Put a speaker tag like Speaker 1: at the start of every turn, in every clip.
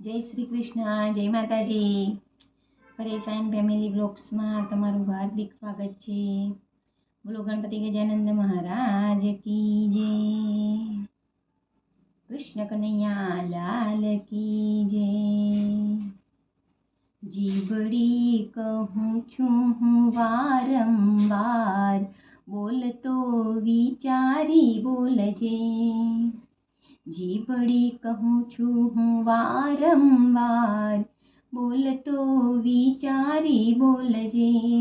Speaker 1: જય શ્રી કૃષ્ણ, જય માતાજી. પરેશાન ફેમિલી બ્લોગ્સમાં તમારું હાર્દિક સ્વાગત છે. બોલો ગણપતિ ગજાનંદ મહારાજ કી જય. કૃષ્ણ કનૈયા લાલ કી જય. જીબડી કહું છું હું વારંવાર, બોલતો વિચારી બોલજે. જીભડી કહું છું હું વારંવાર બોલતો વિચારી બોલજે.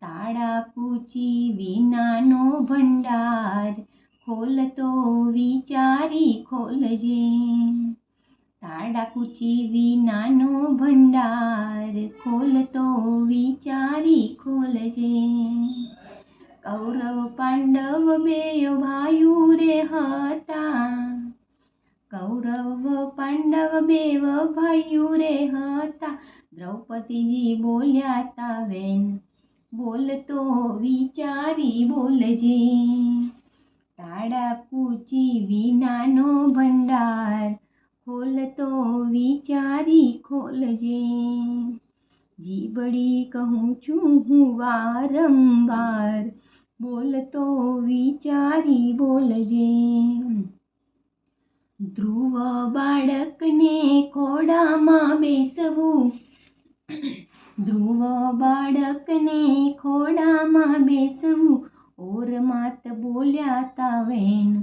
Speaker 1: તાળા કૂચી વિનાનો ભંડાર ખોલતો વિચારી ખોલજે. તાળા કૂચી વિનાનો ભંડાર ખોલતો વિચારી ખોલજે. કૌરવ પાંડવ બેય ભાયુ રે હતા કૌરવ, પાંડવ બેવ ભાયુ રે હતા દ્રૌપદીજી બોલ્યા તા વેન બોલતો વિચારી બોલજે. તાળા કૂચી વિનાનો ભંડાર ખોલતો વિચારી ખોલજે. જીબડી કહું છું હું વારંવાર બોલતો વિચારી બોલજે. ધ્રુવ બાળકને ખોડામાં બેસવું. ધ્રુવ બાળકને ખોડામાં બેસવું. ઓર માત બોલ્યા તા વેણ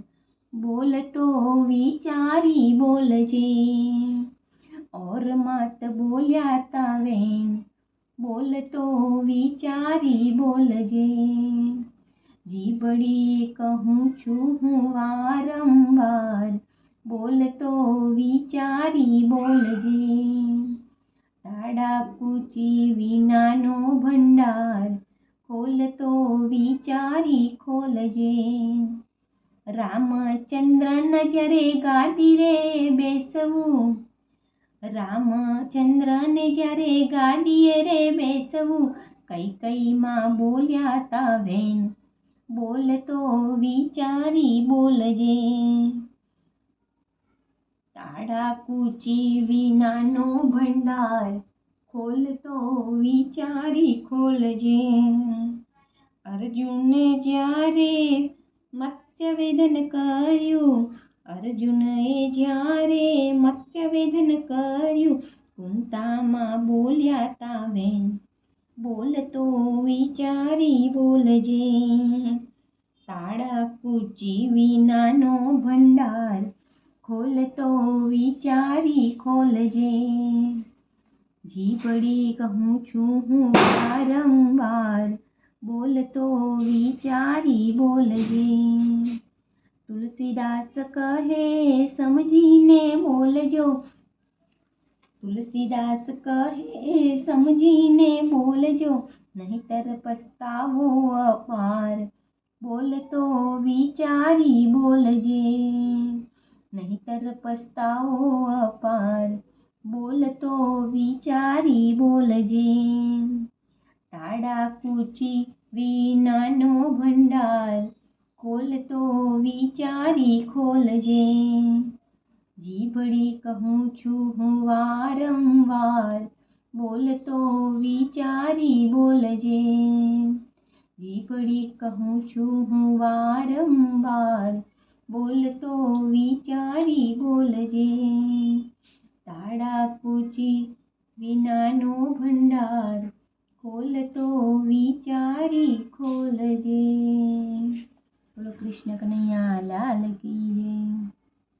Speaker 1: બોલતો વિચારી બોલજે. ઓર માત બોલ્યા તા વેણ બોલતો વિચારી બોલજે. જીબડી કહું છું હું વારંવાર બોલતો વિચારી બોલજે. તાડા કૂચી વિનાનો ભંડાર ખોલતો વિચારી ખોલજે. રામચંદ્ર નજરે ગાદી રે બેસવું. રામચંદ્રને જ્યારે ગાદીએ રે બેસવું. કઈ કઈમાં બોલ્યા તા વેન બોલતો વિચારી બોલજે. તાળા કૂચી વિનાનો ભંડાર, ખોલતો વિચારી ખોલજે. અર્જુને જ્યારે મત્સ્યવેદન કર્યું, અર્જુનએ જ્યારે મત્સ્યવેદન કર્યું, કુંતામાં બોલ્યા તા વેન બોલતો વિચારી બોલજે. તાળા કૂચી વિનાનો ભંડાર ખોલતો વિચારી ખોલજે જીબડી કહું છું હું વારંવાર બોલતો વિચારી બોલજે તુલસીદાસ કહે સમજીને બોલજો તુલસીદાસ કહે સમજીને બોલજો નહીતર પસ્તાવો અપાર બોલતો વિચારી બોલજે નહીતર પસ્તાવો અપાર. બોલતો વિચારી બોલજે તાડા કૂચી વિનાનો ભંડાર. ખોલતો વિચારી ખોલજે જીભડી કહું છું હું વારંવાર. બોલતો વિચારી બોલજે જીભડી કહું છું હું વારંવાર. બોલતો વિચારી બોલજે. તાળા કૂચી વિનાનો ભંડાર ખોલતો વિચારી ખોલજે. બોલો કૃષ્ણ કનૈયા, લાલ કી જય